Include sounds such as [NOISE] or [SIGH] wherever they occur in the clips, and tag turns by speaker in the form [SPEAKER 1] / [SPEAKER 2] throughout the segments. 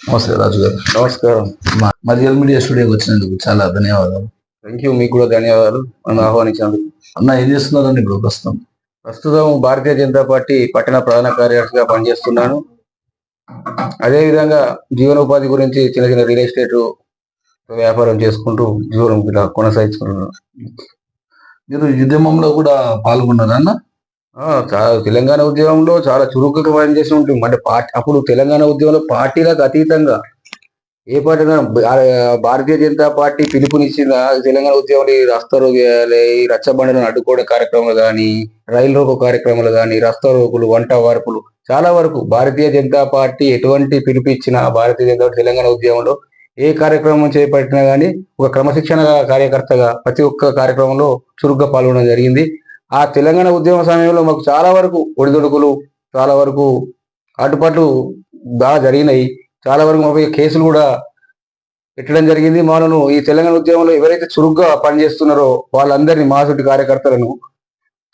[SPEAKER 1] నమస్తే రాజు గారు.
[SPEAKER 2] నమస్కారం.
[SPEAKER 1] మా రియల్ మీడియా స్టూడియోకి వచ్చినందుకు చాలా ధన్యవాదాలు.
[SPEAKER 2] థ్యాంక్ యూ మీకు కూడా ధన్యవాదాలు. నన్ను ఆహ్వానించినందుకు.
[SPEAKER 1] అన్న ఏం చేస్తున్నారండి ఇప్పుడు ప్రస్తుతం?
[SPEAKER 2] ప్రస్తుతం భారతీయ జనతా పార్టీ పట్టణ ప్రధాన కార్యదర్శిగా పనిచేస్తున్నాను. అదేవిధంగా జీవనోపాధి గురించి చిన్న చిన్న రియల్ ఎస్టేట్ వ్యాపారం చేసుకుంటూ జీవనం ఇలా కొనసాగించుకుంటున్నాను.
[SPEAKER 1] మీరు ఈ ఉద్యమంలో కూడా పాల్గొన్నారా అన్న?
[SPEAKER 2] తెలంగాణ ఉద్యమంలో చాలా చురుకుగా పనిచేసి ఉంటుంది. అంటే పార్టీ అప్పుడు తెలంగాణ ఉద్యమంలో పార్టీలకు అతీతంగా ఏ పార్టీ అయినా భారతీయ జనతా పార్టీ పిలుపునిచ్చిన తెలంగాణ ఉద్యమంలో ఈ రస్తా రోగి రచ్చబండలను అడ్డుకోవడం కార్యక్రమాలు కానీ రైలు రోకో కార్యక్రమాలు కానీ రస్తా రోకులు వంట వార్పులు చాలా వరకు భారతీయ జనతా పార్టీ ఎటువంటి పిలుపు ఇచ్చినా భారతీయ జనతా పార్టీ తెలంగాణ ఉద్యమంలో ఏ కార్యక్రమం చేపట్టినా కానీ ఒక క్రమశిక్షణ కార్యకర్తగా ప్రతి ఒక్క కార్యక్రమంలో చురుగ్గా పాల్గొనడం జరిగింది. ఆ తెలంగాణ ఉద్యమ సమయంలో మాకు చాలా వరకు ఒడిదొడుకులు చాలా వరకు ఆటుపాట్లు బాగా జరిగినాయి. చాలా వరకు మాపై కేసులు కూడా పెట్టడం జరిగింది. మనను ఈ తెలంగాణ ఉద్యమంలో ఎవరైతే చురుగ్గా పనిచేస్తున్నారో వాళ్ళందరినీ మాసుటి కార్యకర్తలను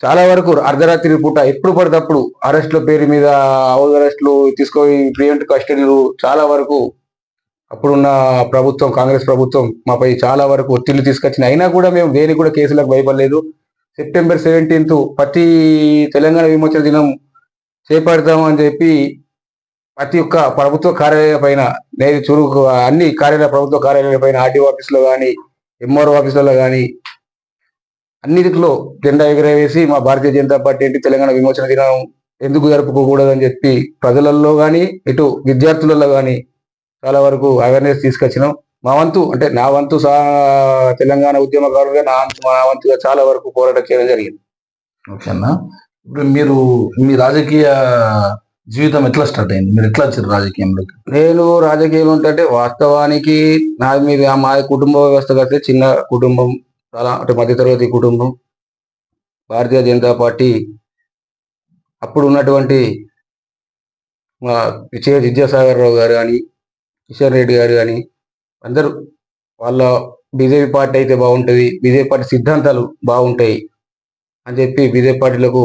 [SPEAKER 2] చాలా వరకు అర్ధరాత్రి పూట ఎప్పుడు పడితప్పుడు అరెస్టుల పేరు మీద హౌస్ అరెస్టులు తీసుకొని ప్రియంట్ కస్టడీలు చాలా వరకు అప్పుడున్న ప్రభుత్వం కాంగ్రెస్ ప్రభుత్వం మాపై చాలా వరకు ఒత్తిళ్ళు తీసుకొచ్చిన అయినా కూడా మేము దేనికి కూడా కేసులకు భయపడలేదు. సెప్టెంబర్ సెవెంటీన్త్ ప్రతి తెలంగాణ విమోచన దినం చేపడతామని చెప్పి ప్రతి ఒక్క ప్రభుత్వ కార్యాలయం పైన నేను చురుకు అన్ని కార్యాలయ ప్రభుత్వ కార్యాలయాల పైన ఆర్డీఓ ఆఫీసులో కానీ ఎంఆర్ఓ ఆఫీసులలో కానీ అన్నిటిలో జెండా ఎగరవేసి మా భారతీయ జనతా పార్టీ ఏంటి తెలంగాణ విమోచన దినం ఎందుకు జరుపుకోకూడదని చెప్పి ప్రజలలో కానీ ఇటు విద్యార్థులలో కానీ చాలా వరకు అవేర్నెస్ తీసుకొచ్చినాం. మా వంతు అంటే నా వంతు సా తెలంగాణ ఉద్యమకారులుగా నా మా వంతుగా చాలా వరకు పోరాటం చేయడం జరిగింది.
[SPEAKER 1] ఓకే అన్న. ఇప్పుడు మీరు మీ రాజకీయ జీవితం ఎట్లా స్టార్ట్ అయింది? మీరు ఎట్లా వచ్చారు రాజకీయంలోకి?
[SPEAKER 2] నేను రాజకీయంలో ఉంటే వాస్తవానికి నా మీద మా కుటుంబ వ్యవస్థ అయితే చిన్న కుటుంబం చాలా అంటే మధ్యతరగతి కుటుంబం భారతీయ జనతా పార్టీ అప్పుడు ఉన్నటువంటి మా విజయ విద్యాసాగర్ రావు గారు కానీ కిషన్ రెడ్డి గారు కానీ అందరూ వాళ్ళ బీజేపీ పార్టీ అయితే బాగుంటుంది బీజేపీ పార్టీ సిద్ధాంతాలు బాగుంటాయి అని చెప్పి బీజేపీ పార్టీలకు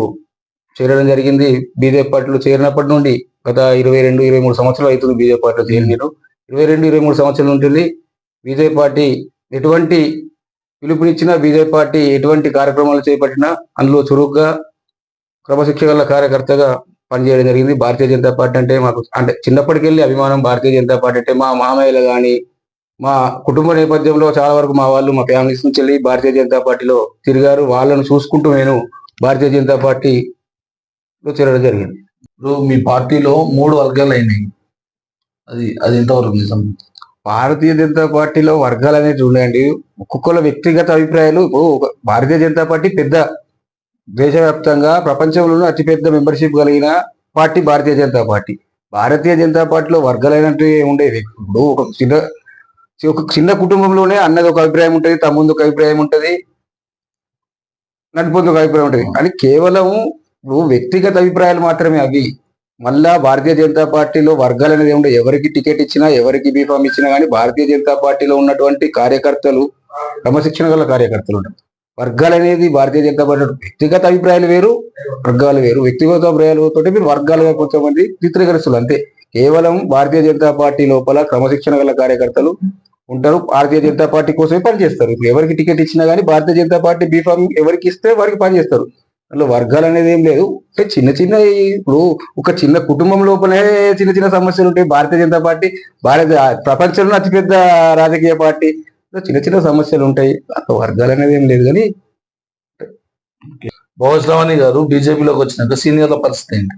[SPEAKER 2] చేరడం జరిగింది. బీజేపీ పార్టీలో చేరినప్పటి నుండి గత ఇరవై రెండు ఇరవై మూడు సంవత్సరాలు అవుతుంది బీజేపీ పార్టీలో చేరి నేను ఇరవై రెండు ఇరవై మూడు సంవత్సరాలు ఉంటుంది బీజేపీ పార్టీ ఎటువంటి పిలుపునిచ్చినా బీజేపీ పార్టీ ఎటువంటి కార్యక్రమాలు చేపట్టినా అందులో చురుగ్గా క్రమశిక్షణ కార్యకర్తగా పనిచేయడం జరిగింది. భారతీయ జనతా పార్టీ అంటే మాకు అంటే చిన్నప్పటికెళ్ళి అభిమానం భారతీయ జనతా పార్టీ అంటే మా మామయ్యలు కానీ మా కుటుంబ నేపథ్యంలో చాలా వరకు మా వాళ్ళు మా ఫ్యామిలీస్ నుంచి వెళ్ళి భారతీయ జనతా పార్టీలో తిరిగారు. వాళ్ళను చూసుకుంటూ నేను భారతీయ జనతా పార్టీలో చేరడం జరిగింది.
[SPEAKER 1] ఇప్పుడు మీ పార్టీలో మూడు వర్గాలు అయినాయి. అది అది ఎంతవరకు నిజం?
[SPEAKER 2] భారతీయ జనతా పార్టీలో వర్గాలు అనేది చూడండి ఒక్కొక్కల వ్యక్తిగత అభిప్రాయాలు. ఇప్పుడు భారతీయ జనతా పార్టీ పెద్ద దేశవ్యాప్తంగా ప్రపంచంలోనే అతిపెద్ద మెంబర్షిప్ కలిగిన పార్టీ భారతీయ జనతా పార్టీ. భారతీయ జనతా పార్టీలో వర్గాలైనట్టు ఉండేది ఇప్పుడు ఒక చిన్న ఒక చిన్న కుటుంబంలోనే అన్నది ఒక అభిప్రాయం ఉంటుంది తమ్ముంది ఒక అభిప్రాయం ఉంటుంది నడిపోతుంది ఒక అభిప్రాయం ఉంటుంది. కానీ కేవలం ఇప్పుడు వ్యక్తిగత అభిప్రాయాలు మాత్రమే అవి మళ్ళా భారతీయ జనతా పార్టీలో వర్గాలు అనేది ఏముండే ఎవరికి టికెట్ ఇచ్చినా ఎవరికి బీఫామ్ ఇచ్చినా కానీ భారతీయ జనతా పార్టీలో ఉన్నటువంటి కార్యకర్తలు క్రమశిక్షణ గల కార్యకర్తలు ఉంటారు. వర్గాలు అనేది భారతీయ జనతా పార్టీ వ్యక్తిగత అభిప్రాయాలు వేరు వర్గాలు వేరు. వ్యక్తిగత అభిప్రాయాలతో మీరు వర్గాలుగా కొంతమంది చిత్రీకరిస్తున్నారు అంతే. కేవలం భారతీయ జనతా పార్టీ లోపల క్రమశిక్షణ గల కార్యకర్తలు ఉంటారు. భారతీయ జనతా పార్టీ కోసమే పనిచేస్తారు. ఇప్పుడు ఎవరికి టికెట్ ఇచ్చినా కానీ భారతీయ జనతా పార్టీ బీఫామ్ ఎవరికి ఇస్తే వారికి పనిచేస్తారు. అందులో వర్గాలు అనేది ఏం లేదు. అంటే చిన్న చిన్న ఇప్పుడు ఒక చిన్న కుటుంబం లోపలే చిన్న చిన్న సమస్యలు ఉంటాయి. భారతీయ జనతా పార్టీ భారత ప్రపంచంలో అతిపెద్ద రాజకీయ పార్టీ. చిన్న చిన్న సమస్యలు ఉంటాయి. అంత వర్గాలు అనేది ఏం లేదు కానీ
[SPEAKER 1] భోజరావణి గారు బీజేపీలోకి వచ్చినాక సీనియర్ల పరిస్థితి ఏంటి?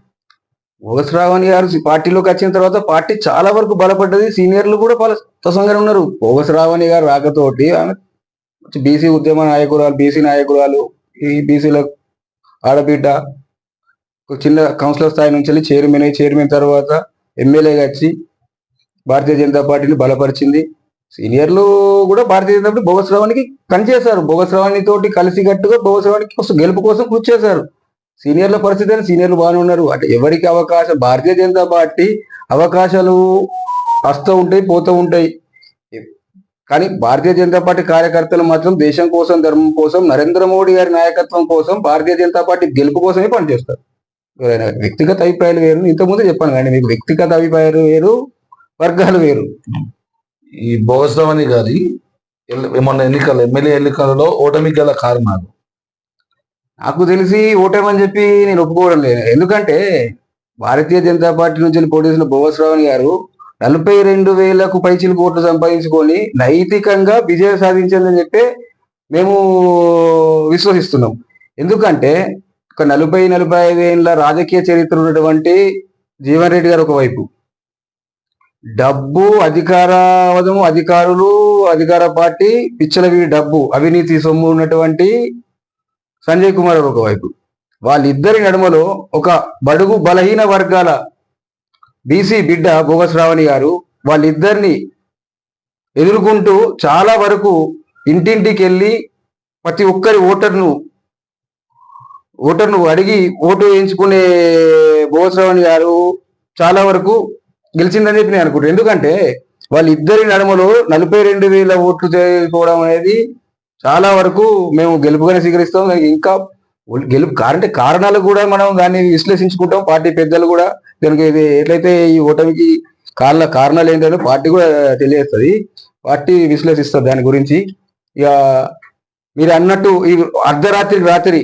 [SPEAKER 2] భోగస్రావణి గారు పార్టీలోకి వచ్చిన తర్వాత పార్టీ చాలా వరకు బలపడ్డది. సీనియర్లు కూడా సంతోషంగానే ఉన్నారు. భోగస్రావణి గారు రాకతోటి ఆమె బీసీ ఉద్యమ నాయకురాలు బీసీ నాయకురాలు ఈ బీసీల ఆడబిడ్డ ఒక చిన్న కౌన్సిలర్ స్థాయి నుంచి వెళ్ళి చైర్మన్ అయ్యి చైర్మన్ తర్వాత ఎమ్మెల్యేగా వచ్చి భారతీయ జనతా పార్టీని బలపరిచింది. సీనియర్లు కూడా భారతీయ జనతా పార్టీ భోగస్రావానికి పనిచేశారు భోగస్రావాణి తోటి కలిసికట్టుగా భోగస్రావానికి కోసం గెలుపు కోసం కృషి చేశారు. సీనియర్ల పరిస్థితి అని సీనియర్లు బాగానే ఉన్నారు. అంటే ఎవరికి అవకాశం? భారతీయ జనతా పార్టీ అవకాశాలు వస్తూ ఉంటాయి పోతూ ఉంటాయి. కానీ భారతీయ జనతా పార్టీ కార్యకర్తలు మాత్రం దేశం కోసం ధర్మం కోసం నరేంద్ర మోడీ గారి నాయకత్వం కోసం భారతీయ జనతా పార్టీ గెలుపు కోసమే పనిచేస్తారు. ఎవరైనా వ్యక్తిగత అభిప్రాయాలు వేరు. ఇంతకుముందు చెప్పాను కానీ మీకు వ్యక్తిగత అభిప్రాయాలు వేరు వర్గాలు వేరు.
[SPEAKER 1] ఈ భోగస్వామి గారి మొన్న ఎన్నికల ఎమ్మెల్యే ఎన్నికలలో ఓటమి గల కారణాలు.
[SPEAKER 2] నాకు తెలిసి ఓటేమని చెప్పి నేను ఒప్పుకోవడం లేదు. ఎందుకంటే భారతీయ జనతా పార్టీ నుంచి పోటీ చేసిన భువస్రావణి గారు నలభై రెండు వేలకు పైచిలు కోట్లు సంపాదించుకొని నైతికంగా విజయం సాధించిందని చెప్పి మేము విశ్వసిస్తున్నాం. ఎందుకంటే ఒక నలభై నలభై ఐదు రాజకీయ చరిత్ర ఉన్నటువంటి జీవన్ రెడ్డి గారు ఒకవైపు. డబ్బు అధికారవదము అధికారులు అధికార పార్టీ పిచ్చలవి డబ్బు అవినీతి సొమ్ము ఉన్నటువంటి సంజయ్ కుమార్ ఒకవైపు. వాళ్ళిద్దరి నడుమలో ఒక బడుగు బలహీన వర్గాల బీసీ బిడ్డ భోగస్ రావణి గారు వాళ్ళిద్దరిని ఎదుర్కొంటూ చాలా వరకు ఇంటింటికి వెళ్ళి ప్రతి ఒక్కరి ఓటర్ను ఓటర్ను అడిగి ఓటు వేయించుకునే భోగశ్రావణి గారు చాలా వరకు గెలిచిందని చెప్పి నేను అనుకుంటాను ఎందుకంటే వాళ్ళిద్దరి నడుమలో నలభై రెండు వేల ఓట్లు చేసుకోవడం అనేది చాలా వరకు మేము గెలుపుగానే స్వీకరిస్తాం. ఇంకా గెలుపు కారంటే కారణాలు కూడా మనం దాన్ని విశ్లేషించుకుంటాం. పార్టీ పెద్దలు కూడా కనుక ఇది ఎట్లయితే ఈ ఓటమికి కారణ కారణాలు ఏంటంటే పార్టీ కూడా తెలియజేస్తుంది. పార్టీ విశ్లేషిస్తుంది దాని గురించి. ఇక మీరు అన్నట్టు ఈ అర్ధరాత్రి రాత్రి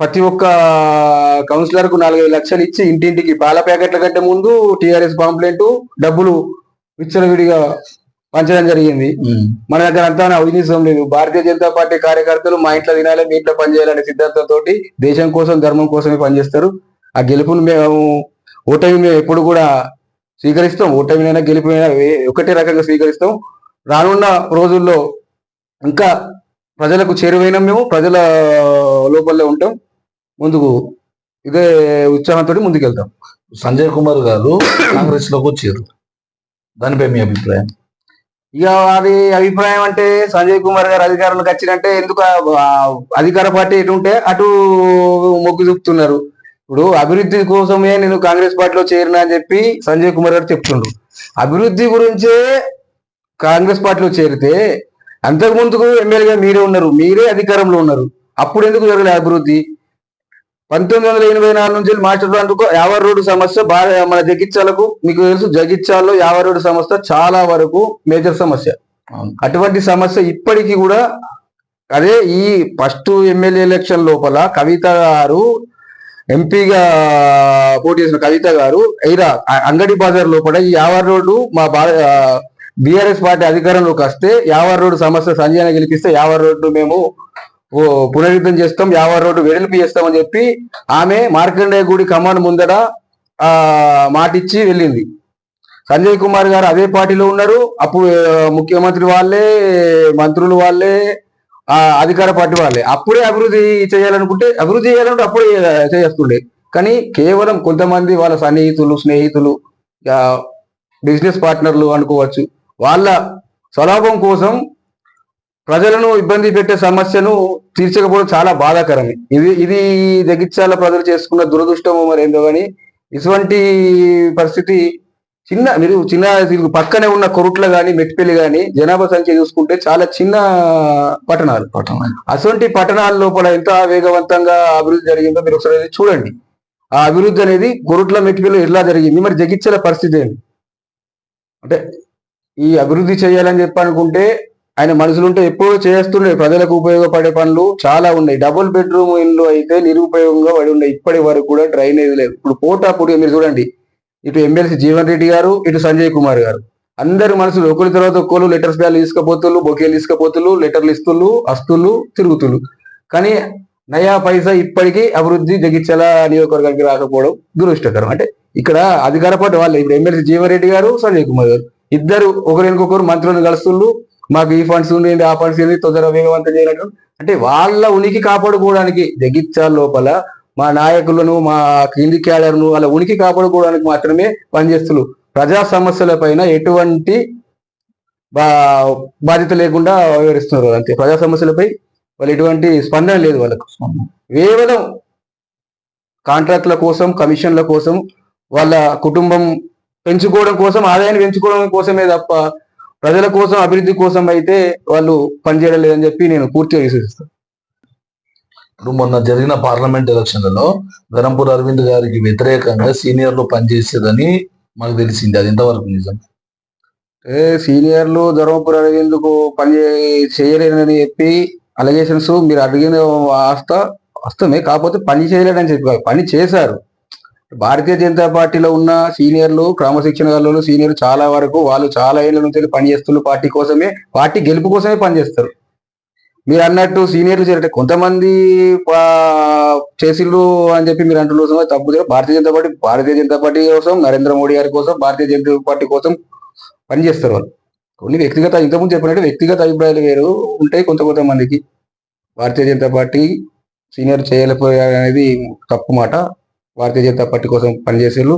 [SPEAKER 2] ప్రతి ఒక్క కౌన్సిలర్కు నాలుగైదు లక్షలు ఇచ్చి ఇంటింటికి పాల ప్యాకెట్ల కంటే ముందు టీఆర్ఎస్ పాంప్లెంట్ డబ్బులు విచ్చలవిడిగా పంచడం జరిగింది. మన దగ్గర అంతా అవినీతం లేదు. భారతీయ జనతా పార్టీ కార్యకర్తలు మా ఇంట్లో తినాలి మీ ఇంట్లో పనిచేయాలనే సిద్ధాంతంతో దేశం కోసం ధర్మం కోసమే పనిచేస్తారు. ఆ గెలుపును మేము ఓటమి మేము ఎప్పుడు కూడా స్వీకరిస్తాం. ఓటమినైనా గెలుపునైనా ఒకటే రకంగా స్వీకరిస్తాం. రానున్న రోజుల్లో ఇంకా ప్రజలకు చేరువైన మేము ప్రజల లోపలే ఉంటాం. ముందుకు ఇదే ఉత్సాహంతో ముందుకెళ్తాం.
[SPEAKER 1] సంజయ్ కుమార్ గారు [COUGHS] కాంగ్రెస్లోకి వచ్చారు. దానిపై మీ అభిప్రాయం?
[SPEAKER 2] ఇక అది అభిప్రాయం అంటే సంజయ్ కుమార్ గారు అధికారంలోకి వచ్చినంటే ఎందుకు అధికార పార్టీ ఎటు ఉంటే అటు మొగ్గు చూపుతున్నారు. ఇప్పుడు అభివృద్ధి కోసమే నేను కాంగ్రెస్ పార్టీలో చేరిన అని చెప్పి సంజయ్ కుమార్ గారు చెప్తుండ్రు. అభివృద్ధి గురించే కాంగ్రెస్ పార్టీలో చేరితే అంతకు ముందుకు ఎమ్మెల్యేగా మీరే ఉన్నారు. మీరే అధికారంలో ఉన్నారు. అప్పుడు ఎందుకు జరగలేదు అభివృద్ధి? పంతొమ్మిది వందల ఎనభై నాలుగు నుంచి మాస్టర్ అందుకు యావర్ రోడ్డు సమస్య బాగా మన జగిత్యాలకు మీకు తెలుసు జగిత్యాల్లో యావర్ రోడ్డు సమస్య చాలా వరకు మేజర్ సమస్య. అటువంటి సమస్య ఇప్పటికీ కూడా అదే ఈ ఫస్ట్ ఎమ్మెల్యే ఎలక్షన్ లోపల కవిత గారు ఎంపీగా పోటీ చేసిన కవిత గారు ఆ అంగడి బజార్ లోపల ఈ యావర్ రోడ్డు మా బీఆర్ఎస్ పార్టీ అధికారంలోకి వస్తే యావర్ రోడ్డు సమస్య సంజయ్ గెలిపిస్తే యావర్ రోడ్డు మేము పునరుద్ధం చేస్తాం యావర్ రోడ్డు వెడల్పు చేస్తామని చెప్పి ఆమె మార్కండేయ గుడి కమాండ్ ముందర ఆ మాటిచ్చి వెళ్ళింది. సంజయ్ కుమార్ గారు అదే పార్టీలో ఉన్నారు. అప్పుడు ముఖ్యమంత్రి వాళ్ళే మంత్రులు వాళ్ళే అధికార పార్టీ వాళ్ళే. అప్పుడే అభివృద్ధి చేయాలనుకుంటే అభివృద్ధి చేయాలంటే అప్పుడే చేస్తుండే. కానీ కేవలం కొంతమంది వాళ్ళ సన్నిహితులు స్నేహితులు బిజినెస్ పార్ట్నర్లు అనుకోవచ్చు. వాళ్ళ స్వలాభం కోసం ప్రజలను ఇబ్బంది పెట్టే సమస్యను తీర్చకపోవడం చాలా బాధాకరమే. ఇది ఇది జగిత్యాల ప్రజలు చేసుకున్న దురదృష్టము మరి ఏందో కానీ ఇటువంటి పరిస్థితి చిన్న మీరు చిన్న పక్కనే ఉన్న కొరుట్ల కానీ మెట్టిపల్లి కానీ జనాభా సంఖ్య చూసుకుంటే చాలా చిన్న పట్టణాలు.
[SPEAKER 1] పట్టణం
[SPEAKER 2] అటువంటి పట్టణాల లోపల ఎంత వేగవంతంగా అభివృద్ధి జరిగిందో మీరు ఒకసారి చూడండి. ఆ అభివృద్ధి అనేది గొరుట్ల మెట్టిపల్లి ఎలా జరిగింది? మరి జగిత్యాల పరిస్థితి ఏంటి? అంటే ఈ అభివృద్ధి చేయాలని చెప్పనుకుంటే ఆయన మనసులు ఉంటే ఎప్పుడూ చేస్తుండే. ప్రజలకు ఉపయోగపడే పనులు చాలా ఉన్నాయి. డబుల్ బెడ్రూమ్ ఇల్లు అయితే నిరుపయోగంగా పడి ఉన్నాయి. ఇప్పటి వరకు కూడా డ్రైనేజ్ లేదు. ఇప్పుడు పోటాపుడిగా మీరు చూడండి. ఇటు ఎమ్మెల్సీ జీవన్ రెడ్డి గారు ఇటు సంజయ్ కుమార్ గారు. అందరి మనసులు ఒకరి తర్వాత ఒక్కరు లెటర్స్ బ్యాలు తీసుకపోతులు బొకేలు తీసుకపోతులు లెటర్లు ఇస్తులు అస్తులు తిరుగుతులు. కానీ నయా పైసా ఇప్పటికీ అభివృద్ధి జగిత్యాల నియోజకవర్గానికి రాకపోవడం దురదృష్టకరం. అంటే ఇక్కడ అధికార పార్టీ వాళ్ళు. ఇప్పుడు ఎమ్మెల్సీ జీవన్ రెడ్డి గారు సంజయ్ కుమార్ గారు. ఇద్దరు ఒకరికొకరు మంత్రులను కలుస్తుళ్ళు. మాకు ఈ ఫండ్స్ ఉండేది ఆ ఫండ్స్ ఉంది తొందరగా వేగవంతం చేయనట్టు అంటే వాళ్ళ ఉనికి కాపాడుకోవడానికి జగిత్యాల లోపల మా నాయకులను మా కింది క్యాడర్ను వాళ్ళ ఉనికి కాపాడుకోవడానికి మాత్రమే పనిచేస్తున్నారు ప్రజా సమస్యల పైన ఎటువంటి బా బాధ్యత లేకుండా వ్యవహరిస్తున్నారు. అంతే. ప్రజా సమస్యలపై వాళ్ళు ఎటువంటి స్పందన లేదు వాళ్ళకు. కేవలం కాంట్రాక్ట్ల కోసం కమిషన్ల కోసం వాళ్ళ కుటుంబం పెంచుకోవడం కోసం ఆదాయాన్ని పెంచుకోవడం కోసమే తప్ప ప్రజల కోసం అభివృద్ధి కోసం అయితే వాళ్ళు పనిచేయడం లేదని చెప్పి నేను పూర్తిగా విశ్వసిస్తాను
[SPEAKER 1] ఇప్పుడు మొన్న జరిగిన పార్లమెంట్ ఎలక్షన్లలో ధరంపూర్ అరవింద్ గారికి వ్యతిరేకంగా సీనియర్లు పనిచేసేదని మాకు తెలిసింది. అది ఎంతవరకు నిజం?
[SPEAKER 2] ఏ సీనియర్లు ధర్మపురి అరవింద్కు పని చే- చేయలేనని చెప్పి అలిగేషన్స్ మీరు అడిగిన వాస్త వాస్తవమే. కాకపోతే పని చేయలేడని చెప్పి పని చేశారు. భారతీయ జనతా పార్టీలో ఉన్న సీనియర్లు క్రమశిక్షణ గలలో సీనియర్ చాలా వరకు వాళ్ళు చాలా ఏళ్ళ నుంచి పనిచేస్తున్న పార్టీ కోసమే పార్టీ గెలుపు కోసమే పనిచేస్తారు. మీరు అన్నట్టు సీనియర్లు చేరట కొంతమంది చేసిండ్రు చేసిళ్ళు అని చెప్పి మీరు అంటున్నారు తప్పు భారతీయ జనతా పార్టీ భారతీయ జనతా పార్టీ కోసం నరేంద్ర మోడీ గారి కోసం భారతీయ జనతా పార్టీ కోసం పనిచేస్తారు వాళ్ళు. కొన్ని వ్యక్తిగత ఇంతకుముందు చెప్పినట్టు వ్యక్తిగత అభిప్రాయాలు వేరు ఉంటాయి కొంత కొంతమందికి. భారతీయ జనతా పార్టీ సీనియర్ చేయలేకపోయారు అనేది తప్పు మాట. భారతీయ జనతా పార్టీ కోసం పనిచేసేళ్ళు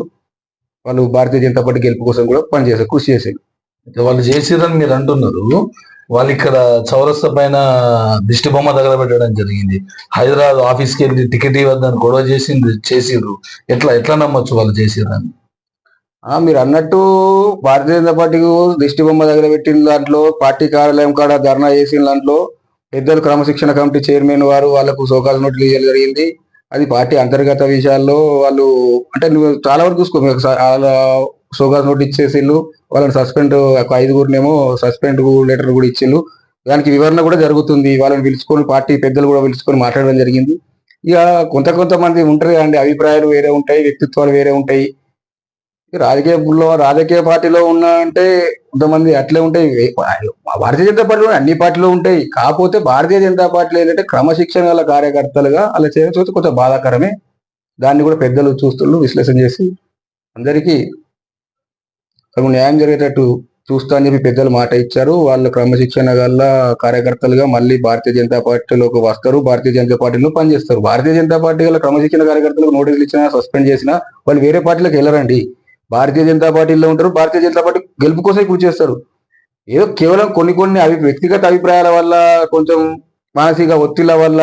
[SPEAKER 2] వాళ్ళు భారతీయ జనతా పార్టీ గెలుపు కోసం కూడా పనిచేసారు కృషి చేసేది
[SPEAKER 1] అయితే వాళ్ళు చేసిరని మీరు అంటున్నారు. వాళ్ళు ఇక్కడ చౌరస్తా పైన దిష్టి బొమ్మ తగలబెట్టడం జరిగింది. హైదరాబాద్ ఆఫీస్కి వెళ్ళి టికెట్ ఇవ్వద్దని గొడవ చేసింది చేసిర్రు. ఎట్లా ఎట్లా నమ్మొచ్చు వాళ్ళు చేసిరని
[SPEAKER 2] ఆ మీరు అన్నట్టు భారతీయ జనతా పార్టీకి దిష్టి బొమ్మ దగ్గర పెట్టిన దాంట్లో పార్టీ కార్యాలయం కాడ ధర్నా చేసిన దాంట్లో పెద్దలు క్రమశిక్షణ కమిటీ చైర్మన్ వారు వాళ్ళకు సోకాల నోట్లు ఇవ్వడం జరిగింది. అది పార్టీ అంతర్గత విషయాల్లో వాళ్ళు అంటే నువ్వు చాలా వరకు చూసుకో వాళ్ళ సోగా నోట్ ఇచ్చేసిళ్ళు వాళ్ళని సస్పెండ్ ఒక ఐదుగురినేమో సస్పెండ్ లెటర్ కూడా ఇచ్చిళ్ళు. దానికి వివరణ కూడా జరుగుతుంది వాళ్ళని పిలుచుకొని పార్టీ పెద్దలు కూడా పిలుచుకొని మాట్లాడడం జరిగింది. ఇక కొంత కొంతమంది ఉంటారు కదండి అభిప్రాయాలు వేరే ఉంటాయి వ్యక్తిత్వాలు వేరే ఉంటాయి. రాజకీయంలో రాజకీయ పార్టీలో ఉన్నా అంటే కొంతమంది అట్లే ఉంటాయి. భారతీయ జనతా పార్టీలో అన్ని పార్టీలో ఉంటాయి. కాకపోతే భారతీయ జనతా పార్టీలో ఏంటంటే క్రమశిక్షణ గల కార్యకర్తలుగా అలా చేయడం చూస్తే కొంచెం బాధాకరమే. దాన్ని కూడా పెద్దలు చూస్తున్నారు విశ్లేషణ చేసి అందరికీ న్యాయం జరిగేటట్టు చూస్తా అని చెప్పి పెద్దలు మాట ఇచ్చారు. వాళ్ళు క్రమశిక్షణ గల కార్యకర్తలుగా మళ్ళీ భారతీయ జనతా పార్టీలోకి వస్తారు. భారతీయ జనతా పార్టీలో పనిచేస్తారు. భారతీయ జనతా పార్టీ గల క్రమశిక్షణ కార్యకర్తలకు నోటీసులు ఇచ్చినా సస్పెండ్ చేసినా వాళ్ళు వేరే పార్టీలకు వెళ్ళరండి. భారతీయ జనతా పార్టీలో ఉంటారు. భారతీయ జనతా పార్టీ గెలుపు కోసం కృషి చేస్తారు. ఏదో కేవలం కొన్ని కొన్ని అభి వ్యక్తిగత అభిప్రాయాల వల్ల కొంచెం మానసిక ఒత్తిళ్ళ వల్ల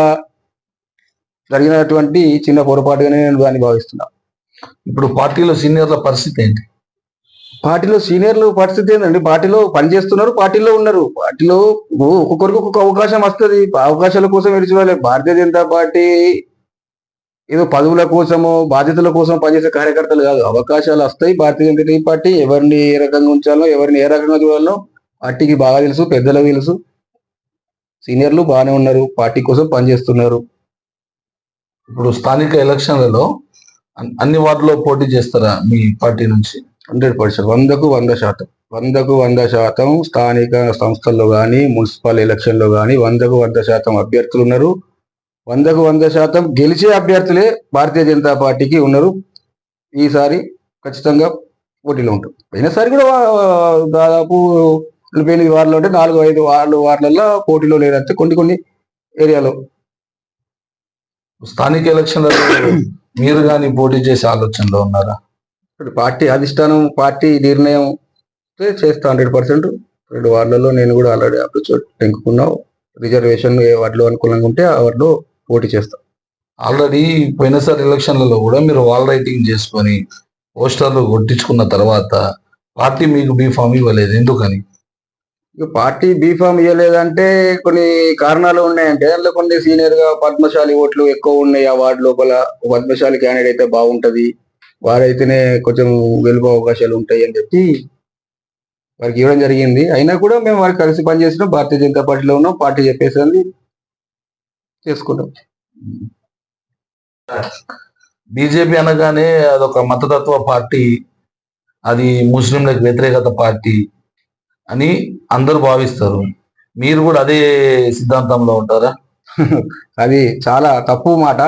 [SPEAKER 2] జరిగినటువంటి చిన్న పొరపాటుగానే నేను దాన్ని భావిస్తున్నా.
[SPEAKER 1] ఇప్పుడు పార్టీలో సీనియర్ల పరిస్థితి ఏంటి?
[SPEAKER 2] పార్టీలో సీనియర్లు పరిస్థితి ఏంటండి పార్టీలో పనిచేస్తున్నారు పార్టీలో ఉన్నారు. పార్టీలో ఒక్కొక్కరికి ఒక్కొక్క అవకాశం వస్తుంది. అవకాశాల కోసం ఎడిచివాలి భారతీయ జనతా పార్టీ ఏదో పదవుల కోసమో బాధ్యతల కోసం పనిచేసే కార్యకర్తలు కాదు. అవకాశాలు వస్తాయి. భారతీయ జనతా పార్టీ ఎవరిని ఏ రకంగా ఉంచాలో ఎవరిని ఏ రకంగా చూడాలో పార్టీకి బాగా తెలుసు పెద్దలకు తెలుసు. సీనియర్లు బాగానే ఉన్నారు. పార్టీ కోసం పనిచేస్తున్నారు.
[SPEAKER 1] ఇప్పుడు స్థానిక ఎలక్షన్లలో అన్- అన్ని వార్డులో పోటీ చేస్తారా మీ పార్టీ నుంచి?
[SPEAKER 2] Hundred percent. వందకు వంద శాతం. వందకు వంద శాతం స్థానిక సంస్థల్లో కానీ మున్సిపల్ ఎలక్షన్లో కానీ వందకు వంద శాతం అభ్యర్థులు ఉన్నారు. వందకు వంద శాతం గెలిచే అభ్యర్థులే భారతీయ జనతా పార్టీకి ఉన్నారు. ఈసారి ఖచ్చితంగా పోటీలో ఉంటారు పోయినసారి కూడా దాదాపు నలభై ఎనిమిది వార్డులు అంటే నాలుగు ఐదు వార్డు వార్డులలో పోటీలో లేదంటే కొన్ని కొన్ని ఏరియాలో
[SPEAKER 1] స్థానిక ఎలక్షన్లలో మీరు కానీ పోటీ చేసే ఆలోచనలో ఉన్నారా?
[SPEAKER 2] పార్టీ అధిష్టానం పార్టీ నిర్ణయం చేస్తా హండ్రెడ్ పర్సెంట్. రెండు వార్డులలో నేను కూడా ఆల్రెడీ అప్రోచ్ టెంకుకున్నా రిజర్వేషన్ ఏ వార్డులో అనుకూలంగా ఉంటే ఆ వార్డులో పోటీ చేస్తాం.
[SPEAKER 1] ఆల్రెడీ పోయినసారి ఎలక్షన్లలో కూడా మీరు వాల్ రైటింగ్ చేసుకొని పోస్టర్లు కొట్టించుకున్న తర్వాత పార్టీ మీకు బీఫామ్ ఇవ్వలేదు. ఎందుకని?
[SPEAKER 2] పార్టీ బీఫామ్ ఇవ్వలేదంటే కొన్ని కారణాలు ఉన్నాయంటే అందులో కొన్ని సీనియర్గా పద్మశాలి ఓట్లు ఎక్కువ ఉన్నాయి ఆ వార్డు లోపల. పద్మశాలి క్యాండిడేట్ అయితే బాగుంటది. వారైతేనే కొంచెం గెలుపు అవకాశాలు ఉంటాయి అని చెప్పి వారికి ఇవ్వడం జరిగింది. అయినా కూడా మేము వారికి కలిసి పనిచేసినాం. భారతీయ జనతా పార్టీలో ఉన్నాం. పార్టీ చెప్పేసింది. చేసుకుంటాం
[SPEAKER 1] బీజేపీ అనగానే అదొక మతతత్వ పార్టీ అది ముస్లింలకు వ్యతిరేకత పార్టీ అని అందరూ భావిస్తారు. మీరు కూడా అదే సిద్ధాంతంలో ఉంటారా? [LAUGHS]
[SPEAKER 2] అది చాలా తప్పు మాట.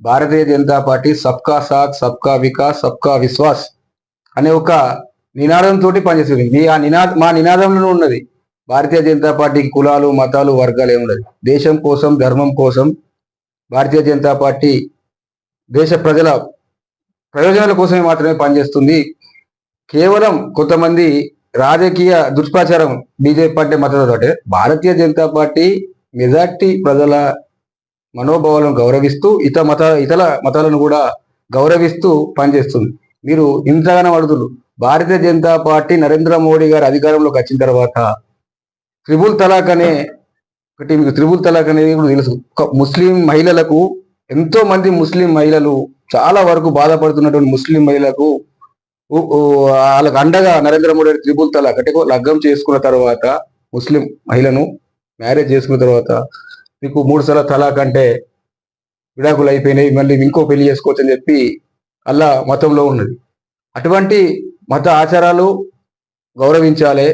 [SPEAKER 2] భారతీయ జనతా పార్టీ సబ్కా సాత్ సబ్కా వికాస్ సబ్కా విశ్వాస్ అనే ఒక నినాదంతో పనిచేస్తుంది. మీ ఆ నినాద మా నినాదంలో ఉన్నది. భారతీయ జనతా పార్టీకి కులాలు మతాలు వర్గాలు ఏమున్నది దేశం కోసం ధర్మం కోసం భారతీయ జనతా పార్టీ దేశ ప్రజల ప్రయోజనాల కోసమే మాత్రమే పనిచేస్తుంది. కేవలం కొంతమంది రాజకీయ దుష్ప్రచారం బీజేపీ పార్టీ మద్దతు అంటే భారతీయ జనతా పార్టీ మెజార్టీ ప్రజల మనోభావాలను గౌరవిస్తూ ఇత మత ఇతర మతాలను కూడా గౌరవిస్తూ పనిచేస్తుంది. మీరు ఇంతగానో అడుగుతున్నారు. భారతీయ జనతా పార్టీ నరేంద్ర మోడీ గారు అధికారంలోకి వచ్చిన తర్వాత త్రిబుల్ తలాక్ అనే ఒకటి మీకు త్రిబుల్ తలాక్ అనేది కూడా తెలుసు. ముస్లిం మహిళలకు ఎంతో మంది ముస్లిం మహిళలు చాలా వరకు బాధపడుతున్నటువంటి ముస్లిం మహిళలకు వాళ్ళకు అండగా నరేంద్ర మోడీ త్రిబుల్ తలాక్ అంటే లగ్గం చేసుకున్న తర్వాత ముస్లిం మహిళను మ్యారేజ్ చేసుకున్న తర్వాత మీకు మూడు సార్లు తలాక్ అంటే విడాకులు అయిపోయినాయి మళ్ళీ ఇంకో పెళ్ళి చేసుకోవచ్చు అని చెప్పి అల్లా మతంలో ఉన్నది. అటువంటి మత ఆచారాలు గౌరవించాలి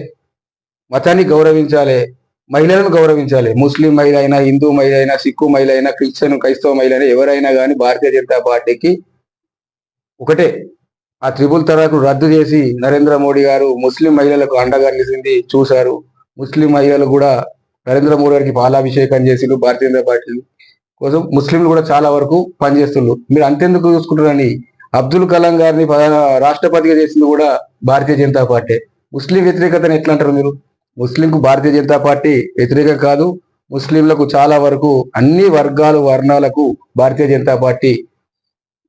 [SPEAKER 2] మతాన్ని గౌరవించాలి మహిళలను గౌరవించాలి. ముస్లిం మహిళ అయినా హిందూ మహిళ అయినా సిక్కు మహిళ అయినా క్రిస్టియన్ క్రైస్తవ మహిళ అయినా ఎవరైనా కానీ భారతీయ జనతా పార్టీకి ఒకటే. ఆ త్రిపుల్ తలాక్ రద్దు చేసి నరేంద్ర మోడీ గారు ముస్లిం మహిళలకు అండగా నిలిచింది చూశారు. ముస్లిం మహిళలు కూడా నరేంద్ర మోడీ గారికి పాలాభిషేకం చేసిండు భారతీయ జనతా పార్టీ కోసం. ముస్లింలు కూడా చాలా వరకు పనిచేస్తుండ్రు. మీరు అంతెందుకు చూసుకుంటారని అబ్దుల్ కలాం గారిని ప్రధాన రాష్ట్రపతిగా చేసింది కూడా భారతీయ జనతా పార్టీ. ముస్లిం వ్యతిరేకతను ఎట్లా అంటారు మీరు? ముస్లింకు భారతీయ జనతా పార్టీ వ్యతిరేకం కాదు. ముస్లింలకు చాలా వరకు అన్ని వర్గాలు వర్ణాలకు భారతీయ జనతా పార్టీ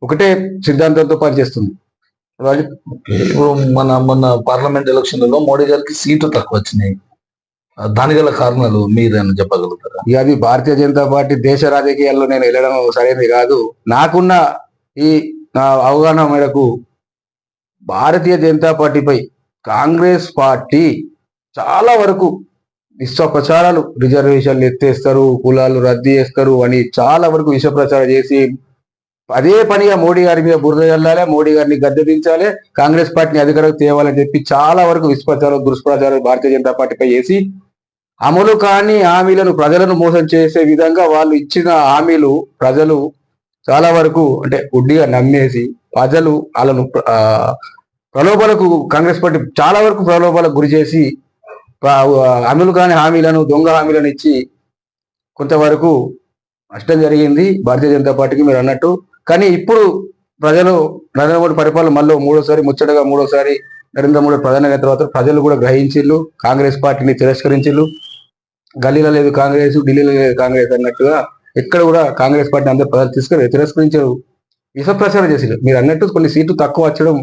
[SPEAKER 2] ఒకటే సిద్ధాంతంతో పనిచేస్తుంది.
[SPEAKER 1] ఇప్పుడు మన మన పార్లమెంట్ ఎలక్షన్లలో మోడీ గారికి సీట్లు తక్కువ వచ్చినాయి. దాని గల కారణాలు మీరేమైనా చెప్పగలుగుతారా?
[SPEAKER 2] ఇక అది భారతీయ జనతా పార్టీ దేశ రాజకీయాల్లో నేను వెళ్ళడం సరైనది కాదు. నాకున్న ఈ నా అవగాహన మేరకు భారతీయ జనతా పార్టీపై కాంగ్రెస్ పార్టీ చాలా వరకు విశ్వ ప్రచారాలు రిజర్వేషన్లు ఎత్తేస్తారు కులాలు రద్దు చేస్తారు అని చాలా వరకు విష ప్రచారం చేసి అదే పనిగా మోడీ గారి మీద బురద చల్లాలి మోడీ గారిని గద్దెదించాలి కాంగ్రెస్ పార్టీని అధికారం తేవాలని చెప్పి చాలా వరకు విశ్వప్రచారం దుష్ప్రచారం భారతీయ జనతా పార్టీపై చేసి అమలు కాని హామీలను ప్రజలను మోసం చేసే విధంగా వాళ్ళు ఇచ్చిన హామీలు ప్రజలు చాలా వరకు అంటే గుడ్డిగా నమ్మేసి ప్రజలు వాళ్ళను ప్రలోభాలకు కాంగ్రెస్ పార్టీ చాలా వరకు ప్రలోభాలకు గురి చేసి అమలు కాని హామీలను దొంగ హామీలను ఇచ్చి కొంతవరకు నష్టం జరిగింది. భారతీయ జనతా పార్టీకి మీరు అన్నట్టు. కానీ ఇప్పుడు ప్రజలు నరేంద్ర మోడీ పరిపాలన మళ్ళీ మూడోసారి ముచ్చటగా మూడోసారి నరేంద్ర మోడీ ప్రధాని అయిన తర్వాత ప్రజలు కూడా గ్రహించిళ్ళు కాంగ్రెస్ పార్టీని తిరస్కరించిళ్ళు గల్లీలో లేదు కాంగ్రెస్ ఢిల్లీలో లేదు కాంగ్రెస్ అన్నట్టుగా ఎక్కడ కూడా కాంగ్రెస్ పార్టీ అందరూ ప్రజలు తీసుకుని తిరస్కరించారు. విష ప్రచారం చేసారు మీరు అన్నట్టు కొన్ని సీట్లు తక్కువ వచ్చడం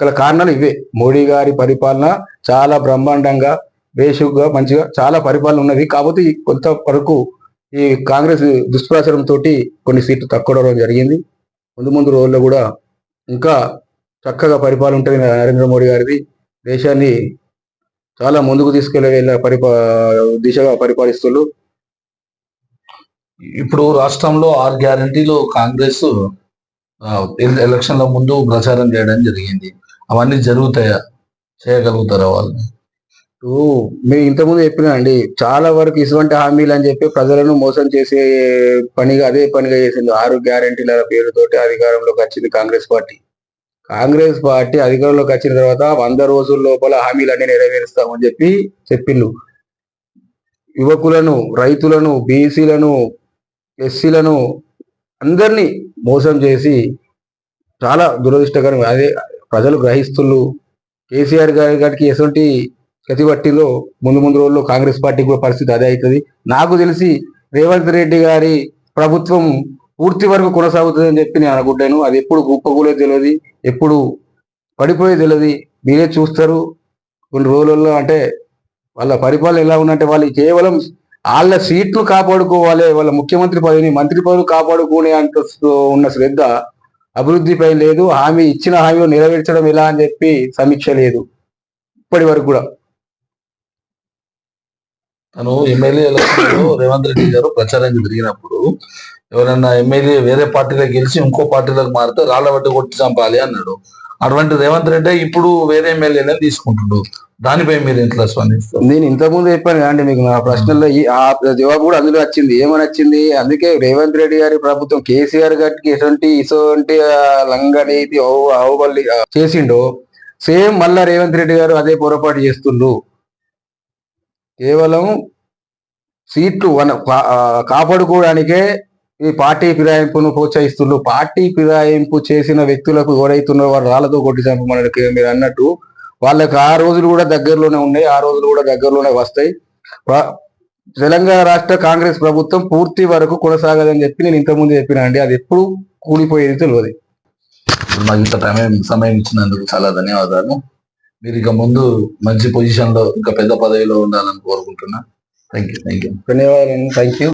[SPEAKER 2] గల కారణాలు ఇవే. మోడీ గారి పరిపాలన చాలా బ్రహ్మాండంగా బేషుగ్గా మంచిగా చాలా పరిపాలన ఉన్నది. కాకపోతే కొంత వరకు ఈ కాంగ్రెస్ దుష్ప్రచారం తోటి కొన్ని సీట్లు తక్కువ జరిగింది. ముందు ముందు రోజుల్లో కూడా ఇంకా చక్కగా పరిపాలన ఉంటుంది నరేంద్ర మోడీ గారిది. దేశాన్ని చాలా ముందుకు తీసుకెళ్ళే పరిపా దిశగా పరిపాలిస్తున్నారు.
[SPEAKER 1] ఇప్పుడు రాష్ట్రంలో ఆరు గ్యారంటీలు కాంగ్రెస్ ఎలక్షన్ల ముందు ప్రచారం చేయడం జరిగింది. అవన్నీ జరుగుతాయా? చేయగలుగుతారా వాళ్ళు?
[SPEAKER 2] ఇప్పుడు మీరు ఇంతకుముందు చెప్పినండి చాలా వరకు ఇటువంటి హామీలు అని చెప్పి ప్రజలను మోసం చేసే పనిగా అదే పనిగా చేసింది. ఆరు గ్యారెంటీల పేరుతోటి అధికారంలోకి వచ్చింది కాంగ్రెస్ పార్టీ. కాంగ్రెస్ పార్టీ అధికారంలోకి వచ్చిన తర్వాత వంద రోజుల లోపల హామీలన్నీ నెరవేరుస్తామని చెప్పి చెప్పిండు యువకులను రైతులను బీసీలను ఎస్సీలను అందరినీ మోసం చేసి చాలా దురదృష్టకరం. అదే ప్రజలు గ్రహిస్తున్నారు. కేసీఆర్ గారి గారికి ఎటువంటి గతి పట్టిందో ముందు ముందు రోజుల్లో కాంగ్రెస్ పార్టీ కూడా పరిస్థితి అదే అవుతుంది. నాకు తెలిసి రేవంత్ రెడ్డి గారి ప్రభుత్వం పూర్తి వరకు కొనసాగుతుంది అని చెప్పి నేను అనుకుంటాను. అది ఎప్పుడు గుప్పగూలే తెలియదు ఎప్పుడు పడిపోయే తెలియదు. మీరే చూస్తారు. కొన్ని రోజులలో అంటే వాళ్ళ పరిపాలన ఎలా ఉందంటే వాళ్ళు కేవలం వాళ్ళ సీట్లు కాపాడుకోవాలి వాళ్ళ ముఖ్యమంత్రి పదవిని మంత్రి పదవి కాపాడుకునే అంత ఉన్న శ్రద్ధ అభివృద్ధిపై లేదు. హామీ ఇచ్చిన హామీ నెరవేర్చడం ఎలా అని చెప్పి సమీక్ష లేదు. ఇప్పటి వరకు కూడా.
[SPEAKER 1] తను ఎమ్మెల్యే ఎలక్షన్లో రేవంత్ రెడ్డి గారు ప్రచారానికి తిరిగినప్పుడు ఎవరైనా ఎమ్మెల్యే వేరే పార్టీలో గెలిచి ఇంకో పార్టీలోకి మారితే రాళ్ళ పట్టి కొట్టి చంపాలి అన్నాడు. అటువంటి రేవంత్ రెడ్డి ఇప్పుడు వేరే ఎమ్మెల్యేనే తీసుకుంటుండు దానిపై మీరు ఇంట్లో స్పందిస్తారు?
[SPEAKER 2] నేను ఇంతకుముందు చెప్పాను అండి మీకు నా ప్రశ్నల్లో ఆ జవాబు కూడా అందులో వచ్చింది. ఏమని వచ్చింది అందుకే రేవంత్ రెడ్డి గారి ప్రభుత్వం కేసీఆర్ గారికి ఎటువంటి ఇటువంటి ఆ, లంగనీతి అవు- చేసిండో సేమ్ మళ్ళా రేవంత్ రెడ్డి గారు అదే పొరపాటు చేస్తుండ్రు. కేవలం సీట్లు వన కాపాడుకోవడానికే ఈ పార్టీ ఫిరాయింపును ప్రోత్సహిస్తుండ్రు. పార్టీ ఫిరాయింపు చేసిన వ్యక్తులకు ఎవరైతున్నారో వారు రాళ్ళతో కొట్టి చంపమని మీరు అన్నట్టు. వాళ్ళకి ఆ రోజులు కూడా దగ్గరలోనే ఉన్నాయి ఆ రోజులు కూడా దగ్గరలోనే వస్తాయి. తెలంగాణ రాష్ట్ర కాంగ్రెస్ ప్రభుత్వం పూర్తి వరకు కొనసాగదని చెప్పి నేను ఇంతకుముందు చెప్పిన అండి. అది ఎప్పుడు కూలిపోయేది తెలియదు
[SPEAKER 1] మాకు ఇంత టైం సమయం ఇచ్చినందుకు చాలా ధన్యవాదాలు. మీరు ఇక ముందు మంచి పొజిషన్లో ఇంకా పెద్ద పదవిలో ఉండాలని కోరుకుంటున్నా. థ్యాంక్ యూ థ్యాంక్ యూ
[SPEAKER 2] ధన్యవాదాలు థ్యాంక్ యూ